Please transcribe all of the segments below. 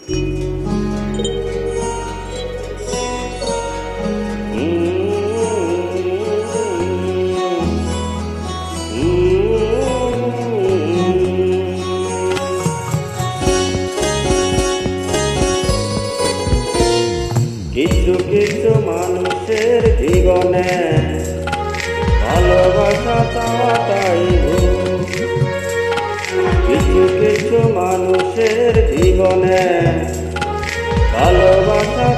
কিছু কিছু মানুষের জীবনে ভালোবাসা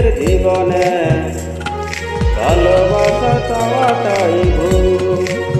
মানুষের জীবনে ভালোবাসা চাওয়াটাই ভুল।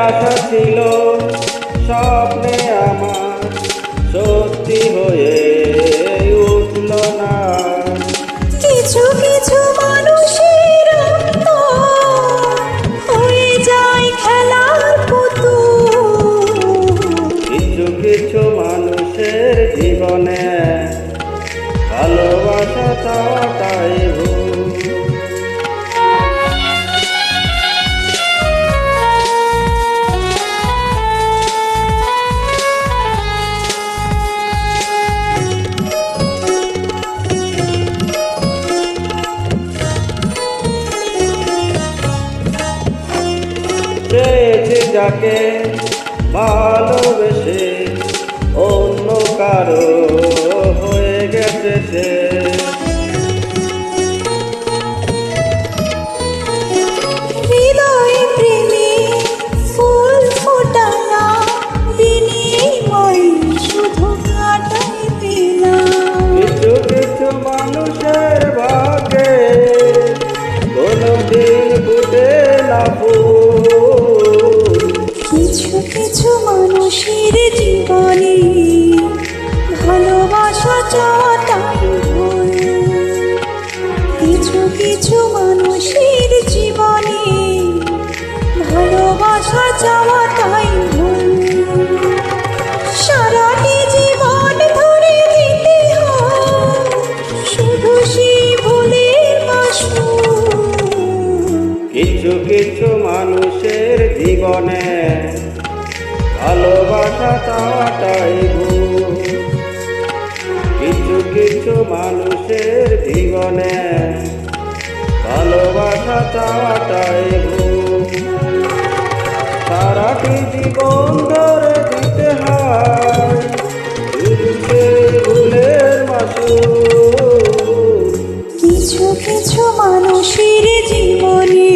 আশা ছিল স্বপ্নে আমার সত্যি হয়ে চেয়েছি যাকে ভালোবেসে অন্য কারও কিছু মানুষের জীবনে ভালোবাসা ভুল। কিছু কিছু মানুষের জীবনে ভালোবাসা চাওয়াটাই সারাটি জীবন শুধু সে ভুলের কিছু কিছু মানুষের জীবনে ভালোবাসা চাওয়াটাই ভুল। কিছু কিছু মানুষের জীবনে ভালোবাসা চাওয়াটাই ভুল। সারাটি জীবন ধরে দিতে হয় ভুলের মাসুল। কিছু কিছু মানুষের জীবনে